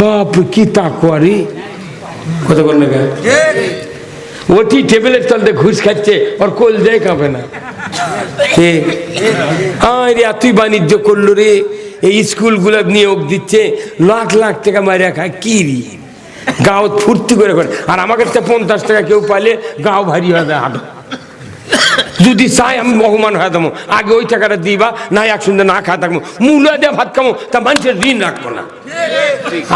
বাপ, কি তাকুয়ারি? কথা বল না? ওটি টেবিলের তলতে ঘুষ খাচ্ছে, ওর কোল যায় কাঁপে না। আরে এতই বাণিজ্য করল রে। এই স্কুলগুলো নিয়োগ দিচ্ছে, লাখ লাখ টাকা মারিয়া খায়, কি রি? গাও ফুর্তি করে করে। আর আমাকে তো পঞ্চাশ টাকা কেউ পাইলে গাও ভারী হয়ে যায় হাঁটো যদি চাই, আমি বহমান হয়ে দেবো আগে ওই টাকাটা দিবা না সন্ধ্যে না খা থাকব। মূল্য দিয়ে ভাত খাব, তা মানুষের ঋণ রাখব না।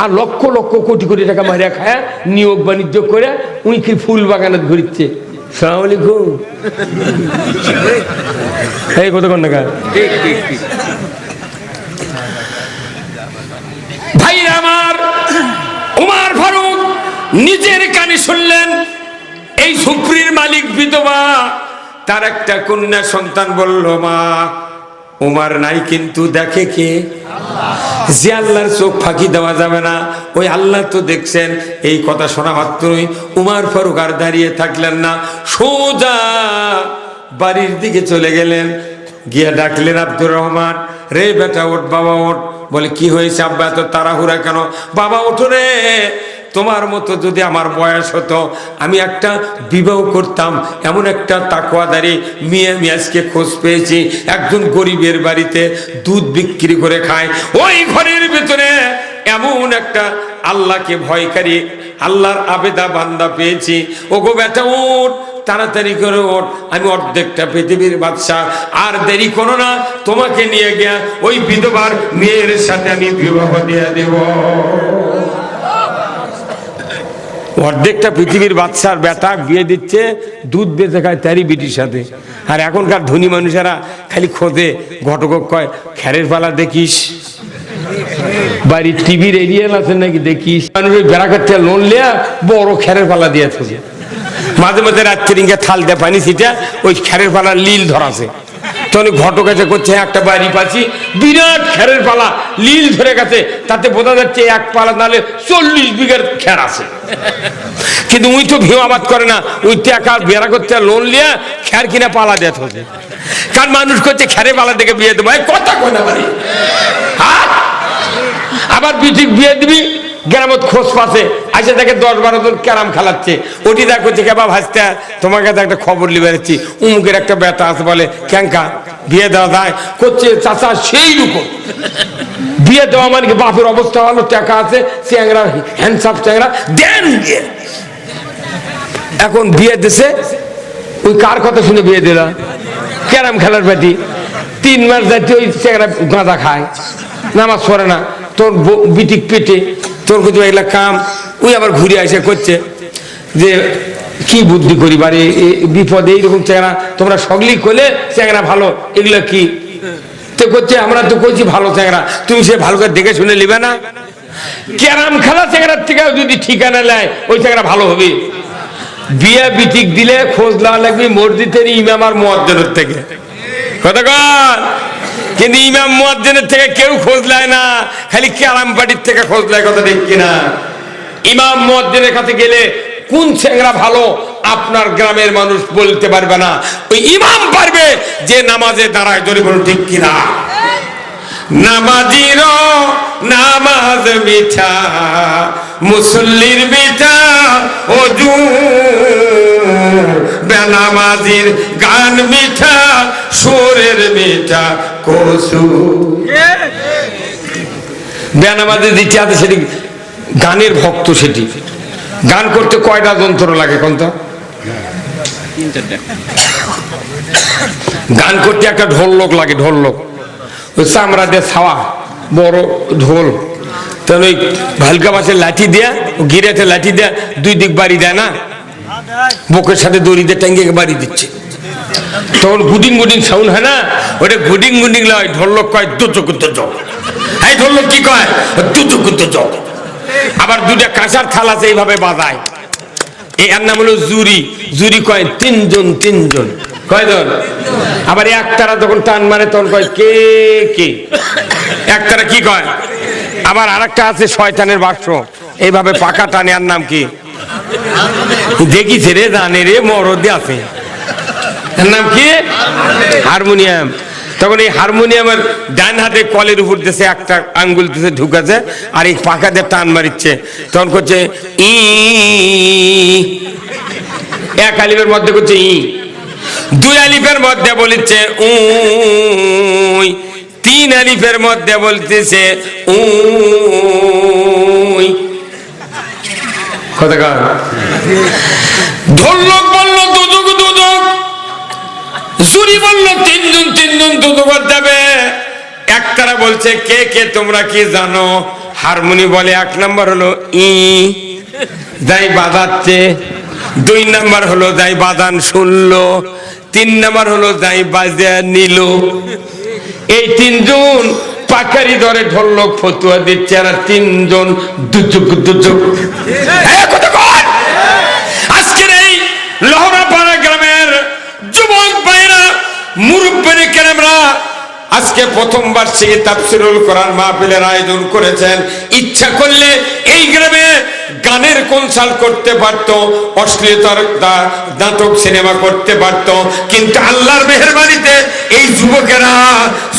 আর লক্ষ লক্ষ কোটি কোটি টাকা মারিয়া খায়, নিয়োগ বাণিজ্য করে, উনি কি ফুল বাগানে ঘুরিচ্ছে সালাম এই আমার, উমার ফারুক নিজের কানে শুনলেন, এই সুপ্রির মালিক বিধবা তার একটা কন্যা সন্তান বলল, মা, উমার নাই কিন্তু দেখে কে? যে আল্লাহর চোখ ফাঁকি দেওয়া যাবে না। ওই আল্লাহ তো দেখছেন, এই কথা শোনা মাত্রই উমার ফারুক আর দাঁড়িয়ে থাকলেন না। সোজা বাড়ির দিকে চলে গেলেন। গিয়ে ডাকলেন, আব্দুর রহমান, রে বেটা, ওঠ, বাবা, ওঠ। বলে, কি হয়েছে আব্বা, এত তাড়াহুড়া কেন? বাবা, ওঠো রে। তোমার মতো যদি আমার বয়স হতো, আমি একটা বিবাহ করতাম, এমন একটা তাকুয়াদারি মেয়ে, আমি আজকে খোঁজ পেয়েছি, একজন গরিবের বাড়িতে দুধ বিক্রি করে খায়। ওই ঘরের ভিতরে এমন একটা আল্লাহকে ভয়কারী, আল্লাহর আবেদা বান্দা পেয়েছি। ও গো বেটা উঠ তাড়াতাড়ি করে ওঠ, আমি অর্ধেকটা পৃথিবীর বাদশাহ। আর দেরি করো না, তোমাকে নিয়ে গিয়া ওই বিধবার মেয়ের সাথে আমি বিবাহ দিয়ে দেব। অর্ধেকটা পৃথিবীর বাচ্চার বেটা বিয়ে দিচ্ছে, দুধ বেঁচে খায় তারই বিটির সাথে। আর এখনকার ধনী মানুষেরা খালি খোঁজে, ঘটক কয়, খ্যারের পালা দেখিস। বাড়ির টিভির এরিয়াল আছে নাকি দেখিস? মানুষের বেড়া করতে লোন লিয়া বড় খ্যারের পালা দিয়ে থাকে। মাঝে মাঝে রাত্রিকে থাল দিয়ে পানি ছিটা ওই খ্যারের পালা লীল ধরাছে। তখন ঘটক এসে করছে একটা বাড়ি পাচ্ছি। বিরাট খ্যারের পালা, লীল ধরে গেছে, তাতে বোঝা যাচ্ছে এক পালা নালে চল্লিশ বিঘের খ্যার আছে। কিন্তু উই তো ভিউ আবাদ করে না ওই টাকা বেড়া করতে লোন লিয়া খ্যার কিনা পালা দেয় থাকে কারণ মানুষ করছে খ্যারে পালা থেকে বিয়ে দেবো। কথা কয় না বাড়ি? হ্যাঁ? আবার বিয়ে দিবি? গ্রামত খোঁজ পাচ্ছে। আসে দেখে দশ বারো জন ক্যারাম খেলাচ্ছে। ওটি দেখ করছে কেবা ভাসতে তোমার কাছে একটা খবর লিবে যাচ্ছি উমুকের একটা ব্যথা আছে বলে ক্যাঙ্কা বিয়ে দেওয়া যায়? করছে চাচা, সেই রকম বিয়ে দেওয়া মানে বাপের অবস্থা ভালো, টাকা আছে, চ্যাংরা হ্যান্ডসাপ চ্যাংরা, দেন এখন বিয়ে দিছে, ওই কার কথা শুনে বিয়ে দিলা? ক্যারাম খেলার ব্যাটি তিন মাস যাতে ওই চ্যাংরা গাঁদা খায়। নামাজ পড়ে না। তোর বিটিক পেটে তোর কিছু এগুলা কাম? ওই আবার ঘুরে এসে করছে। যে কি বুদ্ধি করি বারে বিপদে, এইরকম চেংরা তোমরা সগলি করলে চেংরা ভালো। এগুলো কি? করছে, আমরা তো করছি ভালো তুমি সে ভালো করে দেখে শুনে নিবে না? ক্যারাম খেলা চেংরার থেকে যদি ঠিকানা নেয়, ওই চেংরা ভালো হবে। বিয়ে বিটিক দিলে খোঁজ লাগবে মসজিদের ইমাম আর থেকে। কথা কিন্তু ইমাম মুয়াজ্জিনের থেকে কেউ খোঁজ নেয় না, খালি ক্যারাম পার্টির থেকে খোঁজ নেয় কথা ঠিক কিনা? ইমাম মুয়াজ্জিনের কাছে গেলে কোন ছেংরা ভালো আপনার গ্রামের মানুষ বলতে পারবে না। ওই ইমাম পারবে যে নামাজে দাঁড়ায়, জোরে বলুন ঠিক কিনা? নামাজির নামাজ মিঠা, মুসল্লির মিঠা অজু বেনামাজির গান মিঠা, সুরের মিঠা বেনামাজির দিচ্ছে আছে সেটি গানের ভক্ত সেটি। গান করতে কয়টা যন্ত্র লাগে কোন তো গান করতে একটা ঢোল লোক লাগে, ঢোল লোক। চামড়া দিয়ে ছাওয়া, বড় ঢোল। তাহলে ওই ভালকা মাছের লাঠি দেয়া, গিরাতে লাঠি দেয়া দুই দিক দেয় না? বুকের সাথে দড়ি দিয়ে দিচ্ছে। তখন হয় না? ওটা গুডিং গুডিং লয়, ঢোলক কয় দুচকুত জল এই ঢোলক কি কয়? দুচকুত জল আবার দুটা কাঁচার থাল আছে, এইভাবে বাজায়। এই এর নাম হলো জুরি। জুরি কয়, তিনজন তিনজন। কয়জন আবার একতারা যখন টান মারে, তখন কয়, কে কে? একতারা কি কয়? আবার আরেকটা আছে, শয়তানের বাক্স। এইভাবে পাকা টানে আর নাম কি? দেখিছে রে, জানে রে, মরদে আছে। এর নাম কি? হারমোনিয়াম। তখন এই হারমোনিয়ামের ডান হাতে কলের উপর দেশে একটা আঙ্গুল দেশে ঢুকাছে, আর এই পাকা দিয়ে টান মারিচ্ছে। তখন করছে ই, এক আলিফের মধ্যে করছে ই, দুই আলিফের মধ্যে বলিচ্ছে উই, তিন আলিফের মধ্যে বলতেছে উই। কথা কর ঢোলক বলল দুদুক দুদুক জুরি বলল তিনজন দুদুক দেবে। একতারা বলছে, কে কে, তোমরা কি জানো? হারমোনি বলে, এক নাম্বার হলো ই, যাই বাজাচ্ছে। দুই নাম্বার হলো যাই বাজান শুনলো। তিন নাম্বার হলো যাই বাজে নিল। এই তিনজন পাকারি ধরে ঢোলক ফতুয়া দিচ্ছে, আর তিনজন দুচুক দুচুক। হ্যাঁ! আজকের এই লহরাপাড়া আজকে প্রথমবার সে তাফসিরুল কোরআন মাহফিলের আয়োজন করেছেন। ইচ্ছা করলে এই গ্রামে গানের কনসার্ট করতে পারতো, অশ্লীলতার নাটক সিনেমা করতে পারতো, কিন্তু আল্লাহর মেহরবানিতে এই যুবকেরা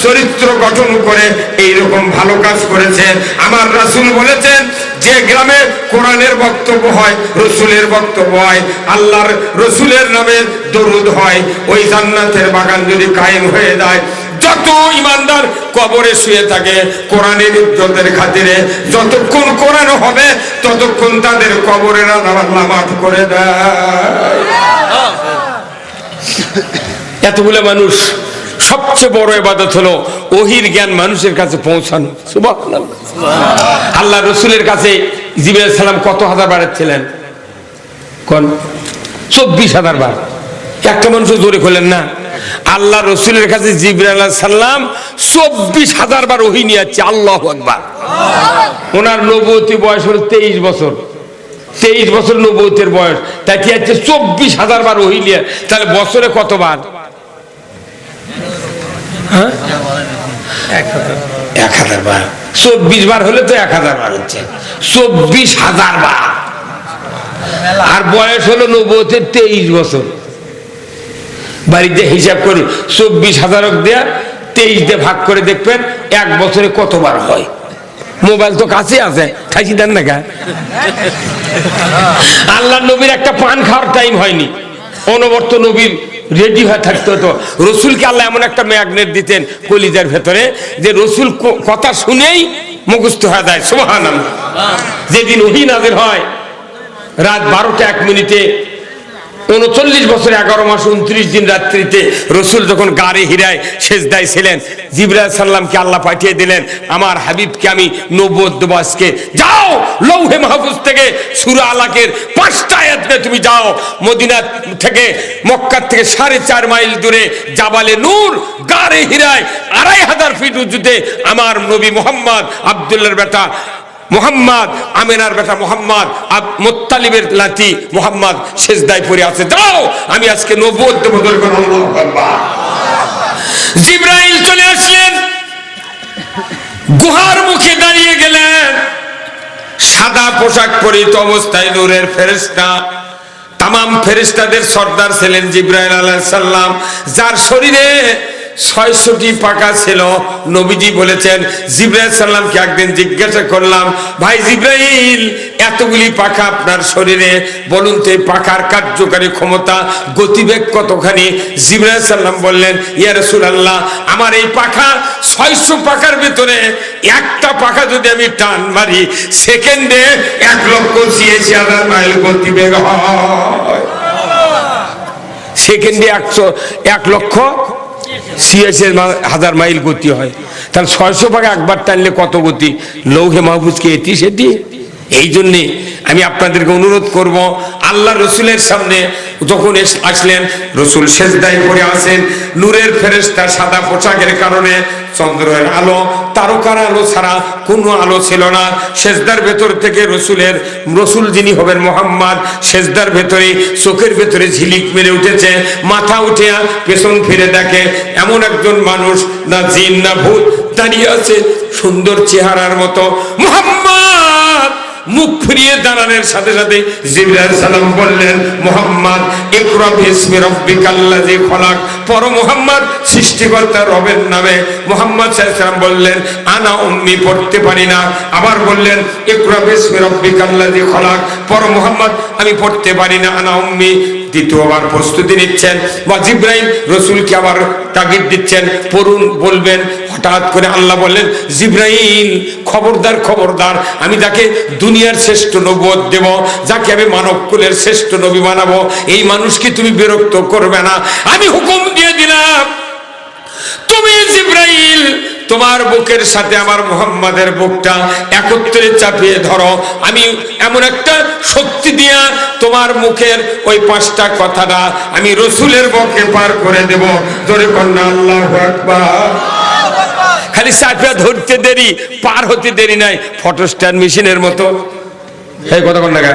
চরিত্র গঠন করে এইরকম ভালো কাজ করেছেন। আমার রাসূল বলেছেন, যে গ্রামে কোরআনের বক্তব্য হয়, রসুলের বক্তব্য হয়, আল্লাহর রসুলের নামে দরুদ হয়, ওই জান্নাতের বাগান যদি কায়েম হয়ে যায় যত ইমানদার কবরে শুয়ে থাকে কোরআনের ইজ্জতের খাতিরে, যতক্ষণ কোরআন হবে, ততক্ষণ তাদের কবরের মাফ করে দেয়। এতগুলো মানুষ, সবচেয়ে বড় এবাদত হলো ওহির জ্ঞান মানুষের কাছে পৌঁছানো। আল্লাহ রসুলের কাছে জিবরাইল সালাম কত হাজার বারের ছিলেন কোন? চব্বিশ হাজার বার। একটা মানুষ জোরে খোলেন না। আল্লাহ রসুলের কাছে সাল্লাম চব্বিশ হাজার বার ওহি নিয়ে যাচ্ছে আল্লাহ একবার ওনার নবতী বয়স হল তেইশ বছর। তেইশ বছর নবতের বয়স। তাই কি হচ্ছে চব্বিশ হাজার বার ওহি নিয়ে তাহলে বছরে কতবার? হ্যাঁ? এক হাজার। বার চব্বিশ বার হলে তো এক হাজার বার হচ্ছে। চব্বিশ হাজার বার। আর বয়স হলো নব্বতের তেইশ বছর। বাড়িতে হিসাব করুন চব্বিশ হাজার দেয়া তেইশ দিয়ে ভাগ করে দেখবেন এক বছরে কতবার হয়। মোবাইল তো কাছে আছে, খাইছি দেন না আল্লাহ নবীর একটা পান খাওয়ার টাইম হয়নি। অনবর্ত নবীর রেডি হয়ে থাকতে হতো। রসুলকে আল্লাহ এমন একটা ম্যাগনেট দিতেন কলিজার ভেতরে, যে রসুল কথা শুনেই মুখস্থ হয়ে যায় সোহান যেদিন ওহি হয়, রাত বারোটা এক মিনিটে উনচল্লিশ বছর এগারো মাস উনত্রিশ দিন রাত্রিতে রসুল যখন গাড়ি হিরায় শেষ দায় ছিলেন জিবরাল সাল্লামকে আল্লাহ পাঠিয়ে দিলেন, আমার হাবিবকে আমি নব্বদ দেবো যাও লৌহে মাহফুজ থেকে সুরা আলাকের পাঁচটা আয়াতনে তুমি যাও। মদিনা থেকে, মক্কার থেকে সাড়ে চার মাইল দূরে জাবালে নূর, গাড়ে হিরায় আড়াই হাজার ফিট উঁচুতে আমার নবী মোহাম্মদ আবদুল্লার বেটা মোহাম্মদ, আমেনার বেটা মোহাম্মদ মোত্তালিবের লাতি মোহাম্মদ শেষদায় পড়ে আছে। যাও আমি আজকে নব্বদ দেবো। জিব্রাইল চলে আসলেন। গুহার মুখে দাঁড়িয়ে গেলেন। সাদা পোশাক পরিত অবস্থায় নূরের ফেরেশতা। তামাম ফেরেশতাদের সর্দার ছিলেন জিব্রাইল আলাইহিস সাল্লাম যার শরীরে ছয়শটি পাকা ছিল, নবীজি বলেছেন, জিব্রাইল সাল্লামকে একদিন জিজ্ঞাসা করলাম, ভাই জিব্রাইল, এতগুলি পাখা আপনার শরীরে? বলুন তো এই পাখার কার্যকারী ক্ষমতা, গতিবেগ কতখানি? জিব্রাইল সাল্লাম বললেন, ইয়া আল্লাহ আমার এই পাখা ছয়শো পাখার ভিতরে একটা পাখা যদি আমি টান মারি, সেকেন্ডে এক লক্ষ ছিয়াশি হাজার মাইল গতিবেগ হয়। সেকেন্ডে একশো, এক লক্ষ ছিয়াশি হাজার মাইল গতি হয়। তাহলে ছয়শো ভাগে একবার টানলে কত গতি? লৌহে মাহফুজকে এটি সেটি। এই জন্যে আমি আপনাদেরকে অনুরোধ করব, আল্লাহ রসুলের সামনে যখন আসলেন, রসুল শেষদায় পড়ে আসেন। নূরের ফেরেস্তা সাদা পোশাকের কারণে চন্দ্রের আলো, তারকার আলো ছাড়া কোনো আলো ছিল না। সেজদার ভেতর থেকে রসুলের, রসুল যিনি হবেন মোহাম্মদ, সেজদার ভেতরে, চোখের ভেতরে ঝিলিক মেরে উঠেছে। মাথা উঠে পেছন ফিরে দেখে এমন একজন মানুষ, না জিন, না ভূত, দাঁড়িয়ে আছে সুন্দর চেহারার মতো। মোহাম্মদ! মুখ ফিরিয়ে দাঁড়ানোর সাথে সাথে জিবরাইল সালাম বললেন, মোহাম্মদ, ইকরা বিসমি রাব্বিকাল্লাযী খলাক। পর মোহাম্মদ সৃষ্টিকর্তা রবের নামে মোহাম্মদ সাল্লাম বললেন, আনা উম্মি পড়তে পারি না। আবার বললেন, ইকরা বিসমি রাব্বিকাল্লাযী খলাক। পর মোহাম্মদ, আমি পড়তে পারি না, আনা উম্মি দ্বিতীয়বার প্রস্তুতি নিচ্ছেন। বা জিব্রাইল রসুলকে আবার তাগিদ দিচ্ছেন, পড়ুন, বলবেন। হঠাৎ করে আল্লাহ বললেন, জিব্রাইল, খবরদার খবরদার, আমি তাকে দুনিয়ার শ্রেষ্ঠ নবদ দেব, যাকে আমি মানব কুলের শ্রেষ্ঠ নবী বানাবো, এই মানুষকে তুমি বিরক্ত করবে না। আমি হুকুম দিয়ে দিলাম, তুমি জিব্রাইল তোমার বুকের সাথে আমার মোহাম্মদের বুকটা একত্রে চাপিয়ে ধরো। আমি এমন একটা শক্তি দিয়া তোমার মুখের ওই পাঁচটা কথাটা আমি রসুলের বকে পার করে দেব। ধরে কন্যা আল্লাহ খালি চাপিয়া ধরতে দেরি, পার হতে দেরি নাই ফটো স্ট্যান্ড মেশিনের মতো। এই কথা কোন টাকা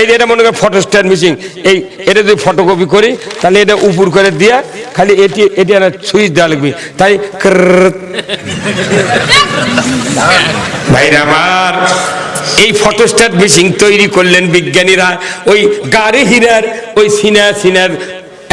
এই এটা মনে করেন ফটো স্ট্যান্ড মিসিং এই এটা যদি ফটোকপি করি, তাহলে এটা উপর করে দিয়া খালি এটি এটি একটা সুইচ দেওয়া লাগবে তাই। ভাইরা আমার, এই ফটোস্ট্যাট মিশিং তৈরি করলেন বিজ্ঞানীরা ওই গাড়ি হিরার, ওই সিনার সিনার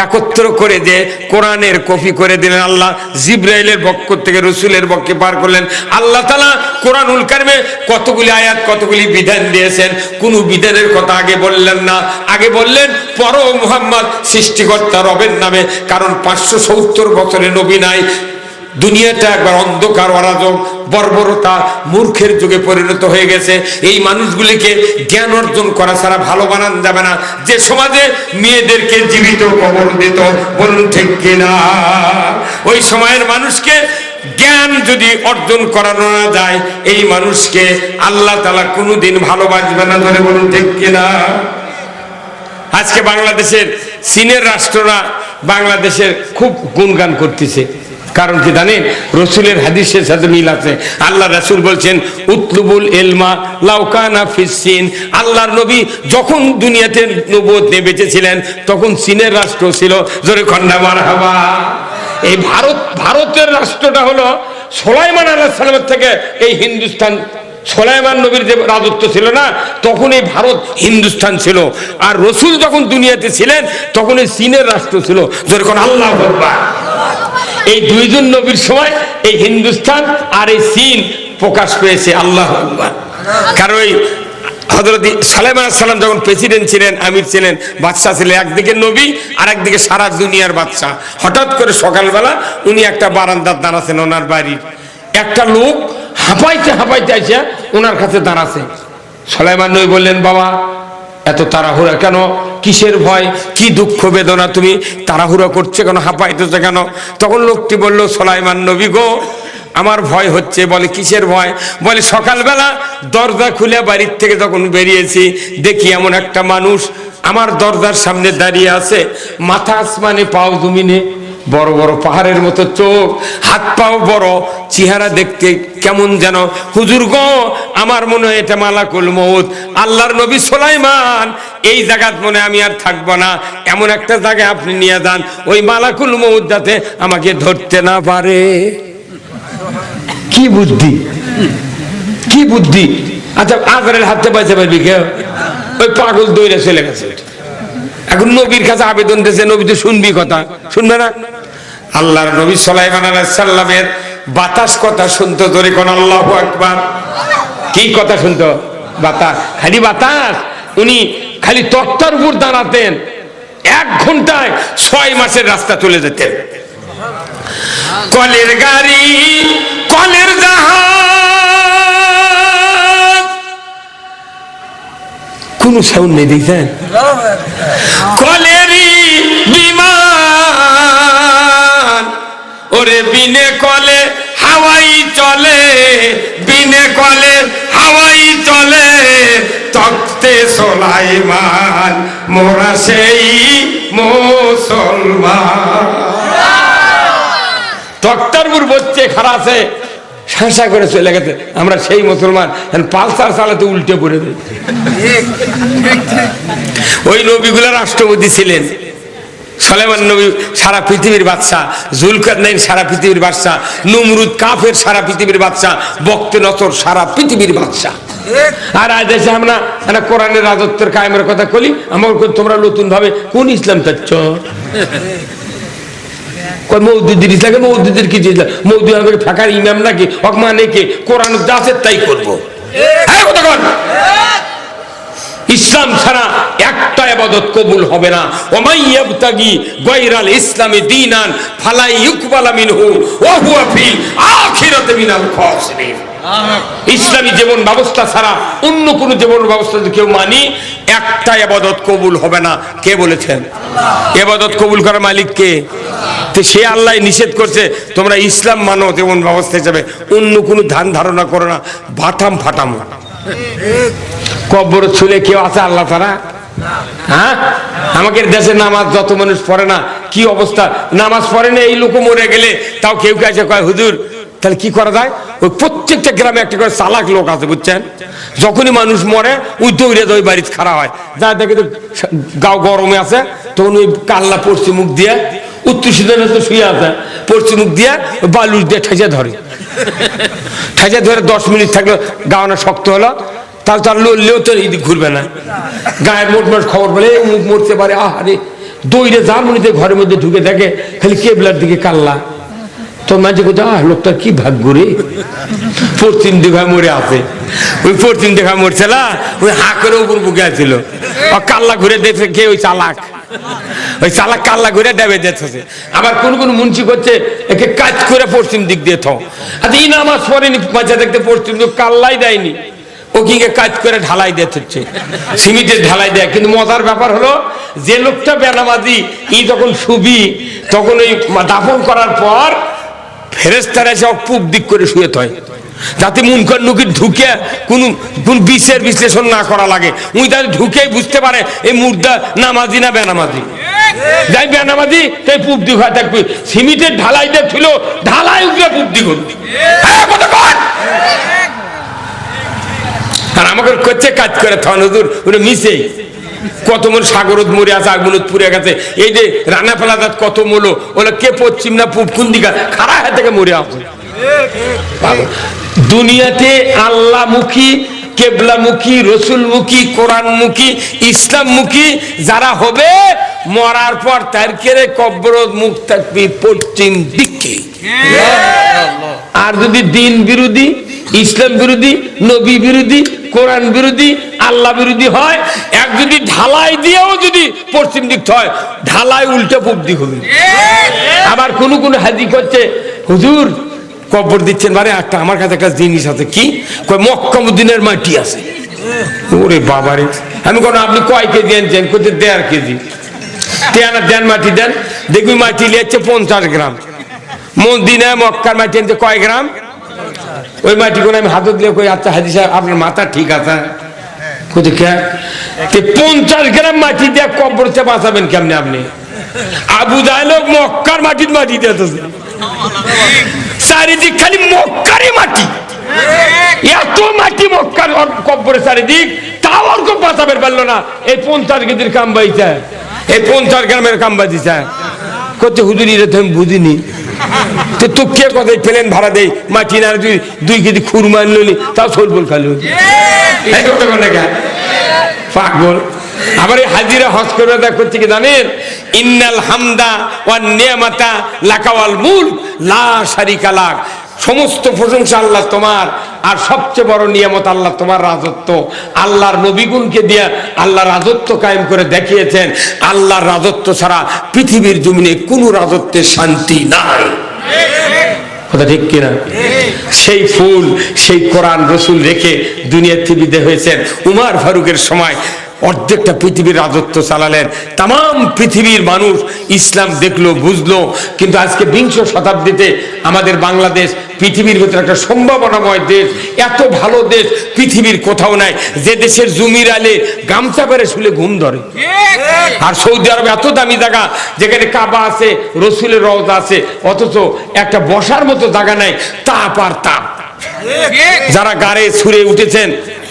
একত্র করে দিয়ে কোরআনের কপি করে দিলেন আল্লাহ, জিব্রাইলের বক্ষ থেকে রসুলের বক্ষে পার করলেন। আল্লাহ তালা কোরআনুল কারিমে কতগুলি আয়াত, কতগুলি বিধান দিয়েছেন। কোন বিধানের কথা আগে বললেন না। আগে বললেন পর মোহাম্মদ সৃষ্টিকর্তা রবের নামে, কারণ পাঁচশো সত্তর বছরে নবী নাই। দুনিয়াটা একবার অন্ধকার, অরাজক, বর্বরতা মূর্খের যুগে পরিণত হয়ে গেছে। এই মানুষগুলিকে জ্ঞান অর্জন করা ছাড়া ভালো বানান যাবে না। যে সমাজে মেয়েদেরকে জীবিত কবর দিত, বলুন ঠিক কিনা? ওই সময়ের মানুষকে জ্ঞান যদি অর্জন করানো না যায়, এই মানুষকে আল্লাহ তালা কোনোদিন ভালোবাসবে না, ধরে বলুন ঠিক কিনা? আজকে বাংলাদেশের চীনের রাষ্ট্ররা বাংলাদেশের খুব গুণগান করতেছে। কারণ কি জানেন? রসুলের হাদিসের সাথে মিল আছে। আল্লাহ রাসুল বলছেন, উতলুবুল এলমা লাউকানা ফিসিন আল্লাহর নবী যখন দুনিয়াতে নবুয়ত নিয়ে বেঁচেছিলেন, তখন চীনের রাষ্ট্র ছিল। জোরে খন্ডা মার হাবা এই ভারত, ভারতের রাষ্ট্রটা হলো সোলাইমান আল্লাহ সালামের থেকে এই হিন্দুস্তান, সোলাইমান নবীর যে রাজত্ব ছিল না, তখন এই ভারত হিন্দুস্তান ছিল। আর রসুল যখন দুনিয়াতে ছিলেন, তখন এই চীনের রাষ্ট্র ছিল। যেরকম আল্লাহ আকবার। এই দুইজন নবীর সময় এই হিন্দুস্তান আর এই চীন প্রকাশ পেয়েছে, আল্লাহ। কারণ ওই হজরত সালেমান সালাম যখন প্রেসিডেন্ট ছিলেন, আমির ছিলেন, বাদশাহ ছিলেন একদিকে নবী আর একদিকে সারা দুনিয়ার বাদশাহ। হঠাৎ করে সকালবেলা উনি একটা বারান্দার দাঁড়াছেন ওনার বাড়ির একটা লোক হাঁপাইতে হাঁপাইতে আসে ওনার কাছে দাঁড়াছে সলাইমান নবী বললেন, বাবা এত তাড়াহুড়া কেন? কিসের ভয়? কি দুঃখ বেদনা তুমি? তাড়াহুড়া করছে কেন? হাঁপাইতেছে কেন? তখন লোকটি বলল, সোলাইমান নবী গো, আমার ভয় হচ্ছে। বলে, কিসের ভয়? বলে, সকালবেলা দরজা খুলে বাড়ির থেকে যখন বেরিয়েছি, দেখি এমন একটা মানুষ আমার দরজার সামনে দাঁড়িয়ে আছে। মাথা আসমানে, পাও জমিনে বড় বড় পাহাড়ের মতো চোখ হাত পাও বড় চেহারা দেখতে কেমন যেন। হুজুর গো আমার মনে হয় এটা মালাকুল মৌত আল্লাহর নবী সোলাইমান এই জায়গাত মনে আমি আর থাকব না। এমন একটা জায়গায় আপনি নিয়ে যান ওই মালাকুল মৌত যাতে আমাকে ধরতে না পারে। কি বুদ্ধি? কি বুদ্ধি? আচ্ছা আজরের হাতে পাইছে পারবি কেউ? ওই পাগল দৌড়ে চলে গেছে। এখন নবীর কাছে আবেদন দিয়েছে নবী তো শুনবি কথা। শুনবে না? আল্লাহর নবী সালাইমান সাল্লামের বাতাস কথা শুনতো তোরে কোন আল্লাহ আকবার। কি কথা শুনতো? বাতাস খালি বাতাস? উনি খালি তক্তার উপর দাঁড়াতেন। এক ঘন্টায় ছয় মাসের রাস্তা চলে যেতেন। কলের গাড়ি কলের জাহাজ। কোন সাউন্ড নেই দেখছেন? কলেরই বিমান। ওরে বিনে কলে হাওয়াই চলে, বিনে কলে হাওয়াই চলে, তক্তে সোলাইমান, মোরা সেই মুসলমান। তক্তারপুর বলছে খারাপ আছে করে চলে গেছে, আমরা সেই মুসলমান পালসার চালাতে উল্টে পড়ে দেয় ওই নবীগুলা রাষ্ট্রপতি ছিলেন। সলেমান নবী সারা পৃথিবীর বাদশা জুলকারনাইন সারা পৃথিবীর বাদশা নুমরুদ কাফের সারা পৃথিবীর বাদশা বক্তে নতর সারা পৃথিবীর বাদশা আর আজ এসে আমরা একটা কোরআনের রাজত্বের কায়েমের কথা কলি আমার তোমরা নতুন ভাবে কোন ইসলাম চাচ্ছ? কি? মানে কে? কোরআন তাই করব। হ্যাঁ ইসলাম ছাড়া একটা আবাদত কবুল হবে না। ওমাই ইয়াবতাগি গায়রাল ইসলামি দীনান ফালাই ইউকবালা মিনহু ওয়া হুয়া ফিল আখিরাতি মিনাল খাসিরিন। ইসলামী জীবন ব্যবস্থা ছাড়া অন্য কোন জীবন ব্যবস্থা যদি কেউ মানি, একটা আবাদত কবুল হবে না। কে বলেছেন? এবাদত কবুল করার মালিক কে? তো সে আল্লাহ নিষেধ করছে, তোমরা ইসলাম মানো জীবন ব্যবস্থা হিসাবে। অন্য কোনো ধ্যান ধারণা করো না। বাটাম ফাটাম কব্বর ছুলে কেউ আছে আল্লাহ তারা হ্যাঁ? আমাদের দেশে নামাজ যত মানুষ পড়ে না, কি অবস্থা? নামাজ পড়ে না, এই লোক মরে গেলে, তাও কেউ কাছে কয়, হুজুর, তাহলে কি করা যায়? ওই প্রত্যেকটা গ্রামে একটা করে চালাক লোক আছে, বুঝছেন? যখনই মানুষ মরে, ওই দৌড়ে ওই বাড়িতে খারাপ হয়। যা দেখে তো গাও গরমে আছে, তখন ওই কাল্লা পড়ছে মুখ দিয়ে, উত্তর তো শুয়ে আছে, পড়ছে মুখ দিয়ে, বালুর দিয়ে ঠেসে ধরে। ঠেসে ধরে দশ মিনিট থাকল, গাওয়ানো শক্ত হলো তাহলে তার লড়লেও তো এদিক ঘুরবে না। গায়ের মোট খবর বলে "এ মুখ মরতে পারে আহারে, দইরে জার্মনিতে ঘরের মধ্যে ঢুকে দেখে খালি কেবলার দিকে কাল্লা। তো মাঝে আহ লোকটা কি ভাগ্য রে? পশ্চিম দিঘা মরে আছে। ওই পশ্চিম দিঘা মরছে না, ওই হা করে উপর বুকে আছিল। কাল্লা ঘুরে দেখছে কে ওই চালাক। ওই চালাক কাল্লা ঘুরে ডেবে যেতেছে আবার কোন কোন মুন্সি করছে একে কাজ করে পশ্চিম দিক দিয়ে থ। আচ্ছা ই নামাজ পড়েনি মাঝে দেখতে পশ্চিম কাল্লাই দেয়নি। ও কাজ করে ঢালাই দিয়ে হচ্ছে সিমিটের ঢালাই দেয়। কিন্তু মজার ব্যাপার হলো, যে লোকটা বেনামাজি, ই যখন শুবি, তখন ওই দাফন করার পর ফেরেস্তারা এসে পুক দিক করে শুয়ে থয়। যাতে মুনকর নুকির ঢুকে কোন কোন বিষের বিশ্লেষণ না করা লাগে। উনি তাহলে ঢুকেই বুঝতে পারে এই মুর্দা নামাজি না বেনামাজি। যাই বেনামাজি, তাই পুব দিক হয় থাকবে সিমিটের ঢালাই দেখছিল ঢালাই উঠলে পুব দিক হ্যাঁ। আর আমাকে করছে কাজ করে, থান হুজুর, ওটা মিশে। কত মন সাগরত মরে আছে, আগুনত পুড়ে গেছে। এই যে রান্না ফেলাদাত কত মূলো ওলা কে পশ্চিম না পূব, কোন দিকা খারা হাত থেকে মরে আছে। দুনিয়াতে আল্লাহ মুখী কেবলামুখী, রসুলমুখী, কোরআনমুখী, ইসলামমুখী যারা হবে, মরার পর তার কেড়ে কব্বর মুখ থাকবে পশ্চিম দিকে। আর যদি দিন বিরোধী, ইসলাম বিরোধী, নবী বিরোধী, কোরআন বিরোধী, আল্লাহ বিরোধী হয়, এক যদি ঢালাই দিয়েও যদি পশ্চিম দিক হয়, ঢালাই উল্টে পূব দিক হবে। আবার কোন কোন হাজি করছে, হুজুর কব্বর দিচ্ছেন মানে একটা, আমার কাছে একটা জিনিস আছে, কি? কয়, মক্কামুদ্দিনের মাটি আছে। ওরে বাবারে, আমি কোনো আপনি কয় কেজি আনছেন? কোথায় দেড় কেজি। দেন মাটি দেন, দেখবি মাটি লিয়েছে পঞ্চাশ গ্রাম। মদিনায় মক্কার মাটি আনছে কয় গ্রাম? ওই মাটি করে আমি হাতত দিয়ে কই আচ্ছা হাজি সাহেব, আপনার মাথা ঠিক আছে? পঞ্চাশ গ্রাম মাটি দিয়ে কব্বরতে বাঁচাবেন কেমনে আপনি? আবু জাহেল মক্কার মাটির মাটি দিতেছে। চারিদিক খালি মক্কারই মাটি। এত মাটি মক্কার ওর কব্বরে চারিদিক, তাও ওর কেউ বাঁচাবেন পারল না। এই পঞ্চাশ কেজির কাম বাইছে। এই পঞ্চাশ গ্রামের কাম বাজিছে করতে হুজুরি বুঝিনি। তো তো কে কথাই প্লেন ভাড়া দেয়? মাটি না দুই দুই কেজি খুরমা মার নি, তাও সরবল খালো? পাগল আবার এই হাজিরা হজ করে দেখ করছে কি জানেন? ইন্নাল হামদা ওয়ান নিয়ামাতা লাকাওয়াল মুল লা শারিকা লাক। সমস্ত প্রশংসা আল্লাহ তোমার। আর সবচেয়ে বড় নিয়ামত আল্লাহ, তোমার রাজত্ব। আল্লাহর নবীগুণকে দিয়ে আল্লাহ রাজত্ব কায়েম করে দেখিয়েছেন। আল্লাহর রাজত্ব ছাড়া পৃথিবীর জমিনে কোনো রাজত্বের শান্তি নাই। সেই ফুল, সেই কোরআন রসুল রেখে দুনিয়ার টিভিতে হয়েছেন। উমার ফারুকের সময় অর্ধেকটা পৃথিবীর রাজত্ব চালালেন। তাম পৃথিবীর মানুষ ইসলাম দেখল, বুঝলো। কিন্তু আজকে বিংশ শতাব্দীতে আমাদের বাংলাদেশ পৃথিবীর ভিতরে একটা সম্ভাবনাময় দেশ, এত ভালো দেশ পৃথিবীর কোথাও নাই। যে দেশের জমির আলে গামছা করে শুলে ঘুম ধরে। আর সৌদি আরব এত দামি জায়গা, যেখানে কাবা আছে, রসুলের রওজা আছে, অথচ একটা বসার মতো জায়গা নাই, তাপ আর তাপ। যারা গাড়ে ছুঁড়ে উঠেছেন,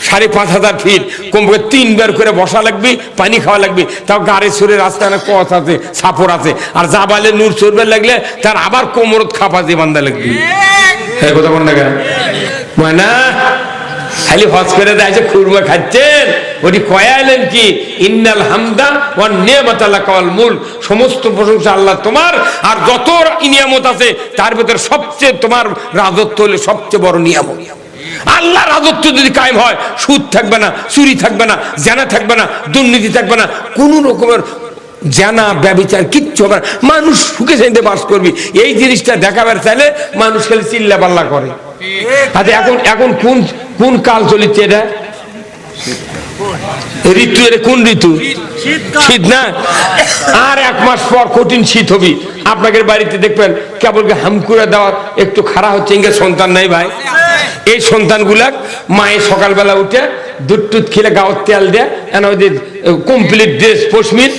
সাড়ে পাঁচ হাজার ফিট কমপক্ষে তিনবার করে বসা লাগবে, পানি খাওয়া লাগবে। তাও গাড়ে ছুঁড়ে রাস্তায় অনেক পথ আছে সাপর আছে। আর জাবালে নূর চড়বে লাগলে, তার আবার কোমরত খাপা দিয়ে বান্ধা লাগবে। কথা বল না কেন? ময়না খালি হজ করে দেয় খুরমা খাচ্ছেন। ওটি কয়ালেন কি? ইন্নাল হামদা ও নিয়ামত আল্লাহ কাওয়াল মূল সমস্ত প্রশংসা আল্লাহ তোমার, আর যত নিয়ামত আছে, তার ভিতরে সবচেয়ে তোমার রাজত্ব হলে সবচেয়ে বড় নিয়ামত। আল্লাহ রাজত্ব যদি কায়েম হয়, সুদ থাকবে না, চুরি থাকবে না, জানা থাকবে না, দুর্নীতি থাকবে না, কোন রকমের জানা, ব্যবচার কিচ্ছু হবে না। মানুষ সুখে শান্তিতে বাস করবি। এই জিনিসটা দেখাবার চাইলে মানুষ খালি চিল্লা পাল্লা করে। আচ্ছা এখন এখন কোন কোন কাল চলিচ্ছে এটা? ঋতু, এটা কোন ঋতু? শীত না? আর এক মাস পর কঠিন শীত হবি। আপনাদের বাড়িতে দেখবেন, কেবল হামকুড়া দেওয়া একটু খারাপ হচ্ছে। ইঙ্গে সন্তান নাই ভাই। এই সন্তানগুলা মায়ের সকালবেলা উঠে দুধ টুধ খেলে গাওয়ার তেল দেয় ওই কমপ্লিট ড্রেস পশমির,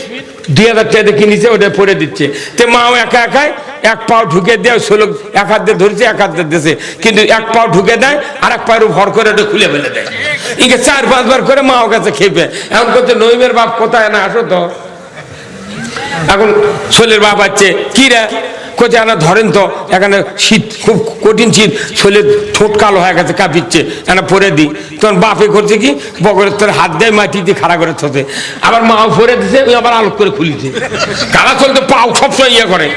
দুই হাজার টাকা কিনেছে, ওটা পরে দিচ্ছে। তে মাও একা একাই এক পাও ঢুকে দেয় ষোলো এক হাত দিয়ে ধরেছে, এক হাত দিয়ে কিন্তু এক পাও ঢুকে দেয় আর এক পায়ের ভর করে ওটা খুলে ফেলে দেয়। ইকে চার পাঁচবার করে মা ও কাছে খেপে। এখন করছে নইমের বাপ কোথায় না, আসো তো। এখন ছোলের বাপ আছে, কি রে? কোথায় আনা ধরেন তো, এখানে শীত, খুব কঠিন শীত, ছোলের ঠোঁট কালো হয়ে গেছে, কাঁপিচ্ছে, এখানে পরে দিই তখন বাপে করছে কি বগরের তোর হাত দেয় মাটি দিয়ে খাড়া করে থতে। আবার মাও পরে দিছে আবার আলোক করে খুলিছে। কারা চলতে পাও সবসময় ইয়ে করে।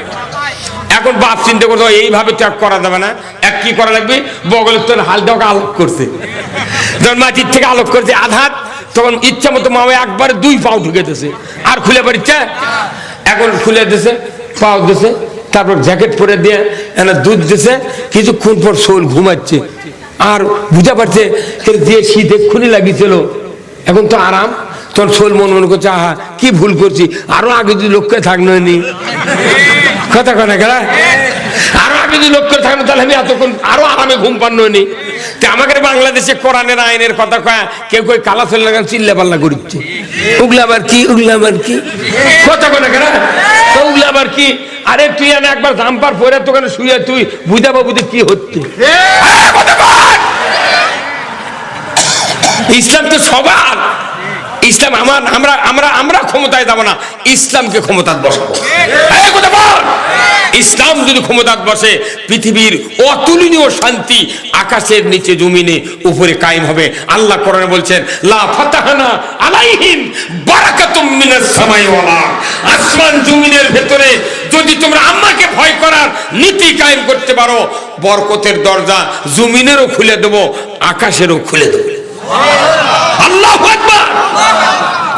এখন বাপ চিন্তা করতে এইভাবে ত্যাগ করা যাবে না। এক কি করা লাগবে? বগলের তোর হালটাকে আলোক করছে। যখন মাটির থেকে আলোক করছে আধাত, তখন ইচ্ছা মতো মা একবারে দুই পাও ঢুকে দিছে আর খুলে পারিচ্ছে এখন খুলে দিছে পাও দিছে তারপর জ্যাকেট পরে দিয়ে এনে দুধ দিছে কিছুক্ষণ পর শোল ঘুমাচ্ছে। আর বুঝা পারছে যে শীত এক্ষুনি লাগিয়েছিল, এখন তো আরাম। তখন শোল মন মনে করছে, আহা, কি ভুল করছি? আরও আগে যদি লক্ষ্যে থাকল নি কথা কেনা আরও আগে যদি লক্ষ্য থাকল, তাহলে আমি এতক্ষণ আরও আরামে ঘুম পান্ন নি তে আমাদের বাংলাদেশে কোরআনের আইনের কথা কয়া, কেউ কই কালা চলে লাগান, চিল্লা পাল্লা করিচ্ছে। উগলা আবার কি, উগলা আবার কি? কথা কেনা তো উগলা আবার কি? আরে তুই আমি একবার জাম্পার পরে তোখানে শুয়ে তুই বুঝা বাবুতে কি হচ্ছে! ইসলাম তো সবার। ইসলাম আমার, আমরা আমরা আমরা ক্ষমতায় যাব না ইসলামকে ক্ষমতায় বসাবো! ইসলাম যদি ক্ষমতায় বসে পৃথিবীর অতুলনীয় শান্তি আকাশের নিচে, জমিনে, উপরে কায়েম হবে আল্লাহ কোরআনে বলছেন, লা ফাতাহানা আলাইহিম বারাকাতুম মিনাস সামাই ওয়াল। আসমান জমিনের ভেতরে যদি তোমরা আম্মাকে ভয় করার নীতি কায়েম করতে পারো, বরকতের দরজা জমিনেরও খুলে দেবো, আকাশেরও খুলে দেবো আল্লাহ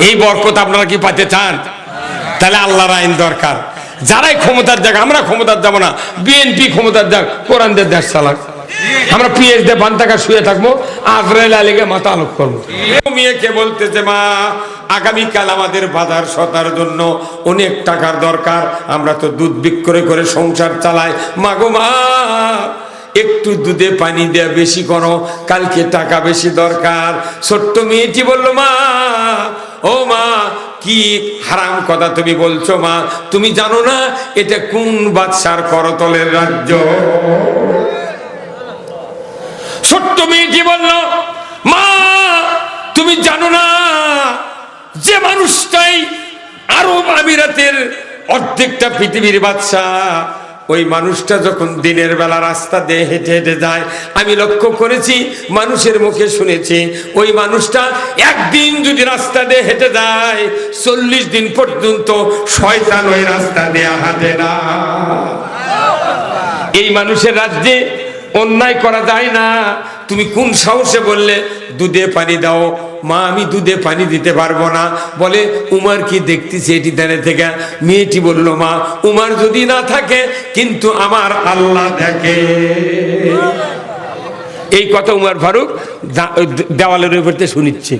এই বরকত আপনারা কি পাতে চান? তাহলে আল্লাহর আইন দরকার। যারাই ক্ষমতার যাক, আমরা ক্ষমতার যাব না। বিএনপি ক্ষমতার যাক কোরআনদের দেশ চালাক। আমরা পিএস দিয়ে বান্তাকা শুয়ে থাকব আজরাইল আলীকে মাথা আলোক করব। মেয়েকে বলতেছে, মা, আগামীকাল আমাদের বাজার সতার জন্য অনেক টাকার দরকার। আমরা তো দুধ বিক্রয় করে সংসার চালাই। মাগো মা, একটু দুধে পানি দেয়া বেশি করো। কালকে টাকা বেশি দরকার। ছোট্ট মেয়েটি বলল, মা ও মা, কি হারাম কথা তুমি বলছো মা। তুমি জানো না, এটা কোন বাদশার করতলের রাজ্য? ছোট্ট মেয়েটি বলল? মা, তুমি জানো না, যে মানুষটাই আরব আমিরাতের অর্ধেকটা পৃথিবীর বাদশা ওই মানুষটা যখন দিনের বেলা রাস্তা দিয়ে হেঁটে হেঁটে যায়, আমি লক্ষ্য করেছি, মানুষের মুখে শুনেছি, ওই মানুষটা একদিন যদি রাস্তা দিয়ে হেঁটে যায়, চল্লিশ দিন পর্যন্ত শয়তান ওই রাস্তা দিয়ে হাঁটে না। এই মানুষের রাজ্যে অন্যায় করা যায় না, তুমি কোন সাহসে বললে, দুধে পানি দাও মা, আমি দুধে পানি দিতে পারব না। বলে, উমার কি দেখতেছি এটি দাঁড়িয়ে থেকে? মেয়েটি বলল, মা, উমার যদি না থাকে, কিন্তু আমার আল্লাহ দেখে। এই কথা উমার ফারুক দেওয়ালের উপরতে শুনিচ্ছে।